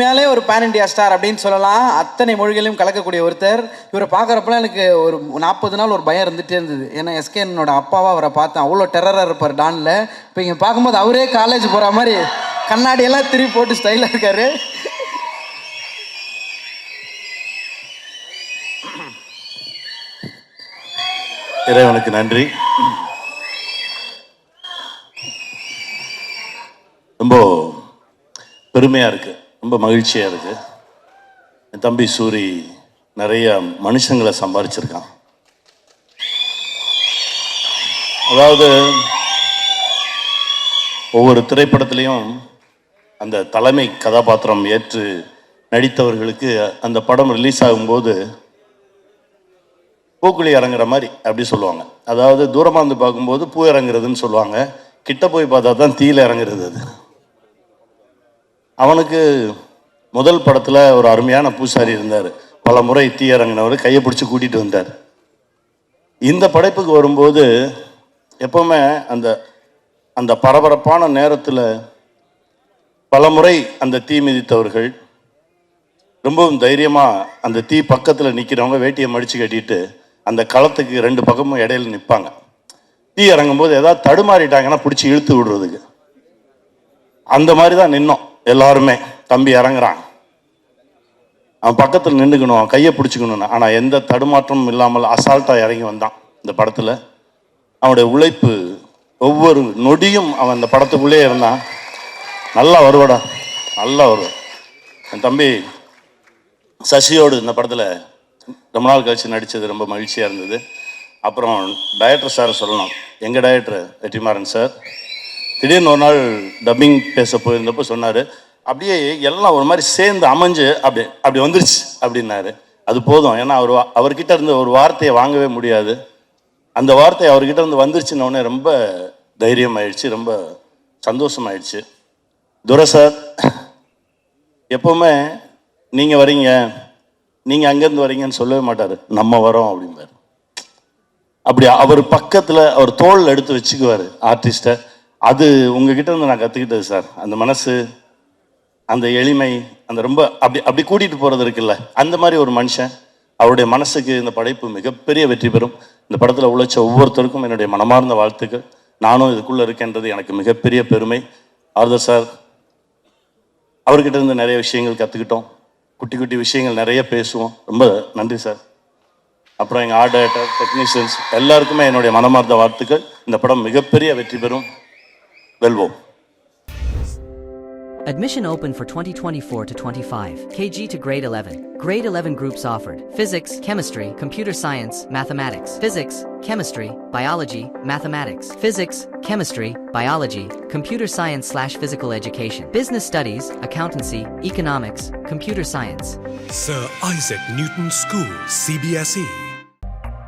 உண்மையாலே ஒரு pan India star அப்படின்னு சொல்லலாம். அத்தனை மொழிகளையும் கலக்கக்கூடிய ஒருத்தர். இவரை பார்க்குறப்பலாம் எனக்கு ஒரு நாற்பது நாள் ஒரு பயம் இருந்துகிட்டே இருந்தது. ஏன்னா எஸ்கே என்னோட அவரை பார்த்தேன். அவ்வளோ டெரராக இருப்பார் டானில் இப்போ இங்கே பார்க்கும்போது அவரே காலேஜ் போகிற மாதிரி கண்ணாடியெல்லாம் திருப்பி போட்டு ஸ்டைலாக இருக்காரு. இறைவனுக்கு நன்றி. ரொம்ப பெருமையாக இருக்கு. ரொம்ப மகிழ்ச்சியாக இருக்குது என் தம்பி சூரி நிறைய மனுஷங்களை சம்பாரிச்சிருக்கான். அதாவது ஒவ்வொரு திரைப்படத்துலேயும் அந்த தலைமை கதாபாத்திரம் ஏற்று நடித்தவர்களுக்கு அந்த படம் ரிலீஸ் ஆகும்போது பூக்குழி இறங்குற மாதிரி அப்படி சொல்லுவாங்க. அதாவது தூரமாக இருந்து பார்க்கும்போது பூ இறங்குறதுன்னு சொல்லுவாங்க. கிட்ட போய் பார்த்தா தான் தீயில இறங்குறது அது. அவனுக்கு முதல் படத்தில் ஒரு அருமையான பூசாரி இருந்தார். பல முறை தீயரங்கினவர் கையை பிடிச்சி கூட்டிகிட்டு வந்தார். இந்த படைப்புக்கு வரும்போது எப்பவுமே அந்த அந்த பரபரப்பான நேரத்தில் பல முறை அந்த தீ மிதித்தவர்கள் ரொம்பவும் தைரியமாக அந்த தீ பக்கத்தில் நிற்கிறவங்க வேட்டியை மடித்து கட்டிட்டு அந்த களத்துக்கு ரெண்டு பக்கமும் இடையில நிற்பாங்க தீ இறங்கும்போது ஏதாவது தடுமாறிட்டாங்கன்னா பிடிச்சி இழுத்து விடுறதுக்கு. அந்த மாதிரி தான் நின்னோம். எல்லாருமே தம்பி இறங்குறான். அவன் பக்கத்தில் நின்றுக்கணும் அவன் கையை பிடிச்சிக்கணும்னு. ஆனால் எந்த தடுமாற்றமும் இல்லாமல் அசால்ட்டாக இறங்கி வந்தான் இந்த படத்தில். அவனுடைய உழைப்பு ஒவ்வொரு நொடியும் அவன் அந்த படத்துக்குள்ளே இருந்தான். நல்லா வருவாடா நல்லா வருவான் என் தம்பி சசியோடு இந்த படத்தில் ரொம்ப நாள் கழிச்சு நடித்தது ரொம்ப மகிழ்ச்சியாக இருந்தது. அப்புறம் டைரக்டர் சார் சொல்லணும். எங்கள் டைரக்டர் வெற்றிமாறன் சார் திடீர்னு ஒரு நாள் டப்பிங் பேச போயிருந்தப்போ சொன்னார் அப்படியே எல்லாம் ஒரு மாதிரி சேர்ந்து அமைஞ்சு அப்படி அப்படி வந்துருச்சு அப்படின்னாரு. அது போதும். ஏன்னா அவர் வா- அவர்கிட்ட இருந்து ஒரு வார்த்தையை வாங்கவே முடியாது. அந்த வார்த்தை அவர்கிட்ட இருந்து வந்துருச்சுன்ன ரொம்ப தைரியம் ஆயிடுச்சு ரொம்ப சந்தோஷமாயிடுச்சு. துரை சார் எப்பவுமே நீங்கள் வரீங்க நீங்கள் அங்கேருந்து வரீங்கன்னு சொல்லவே மாட்டார். நம்ம வரோம் அப்படின்பாரு அப்படி அவர் பக்கத்தில் அவர் தோல் எடுத்து வச்சுக்குவார் ஆர்டிஸ்ட்டை. அது உங்ககிட்ட இருந்து நான் கற்றுக்கிட்டது சார். அந்த மனசு அந்த எளிமை அந்த ரொம்ப அப்படி அப்படி கூட்டிகிட்டு போகிறது இருக்குல்ல அந்த மாதிரி ஒரு மனுஷன் அவருடைய மனசுக்கு இந்த படைப்பு மிகப்பெரிய வெற்றி பெறும். இந்த படத்தில் உழைச்ச ஒவ்வொருத்தருக்கும் என்னுடைய மனமார்ந்த வாழ்த்துக்கள். நானும் இதுக்குள்ளே இருக்கேன்றது எனக்கு மிகப்பெரிய பெருமை. ஆர்தர் சார் அவர்கிட்ட இருந்து நிறைய விஷயங்கள் கற்றுக்கிட்டோம் குட்டி குட்டி விஷயங்கள் நிறைய பேசுவோம். ரொம்ப நன்றி சார். அப்புறம் எங்கள் ஆர்டர் டெக்னீஷியன்ஸ் எல்லாருக்குமே என்னுடைய மனமார்ந்த வாழ்த்துக்கள். இந்த படம் மிகப்பெரிய வெற்றி பெறும். வெல்வோம் Admission open for 2024 to 25. KG to grade 11. Grade 11 groups offered. Physics, chemistry, computer science, mathematics. Physics, chemistry, biology, mathematics. Physics, chemistry, biology, computer science slash physical education. Business studies, accountancy, economics, computer science. Sir Isaac Newton School, CBSE.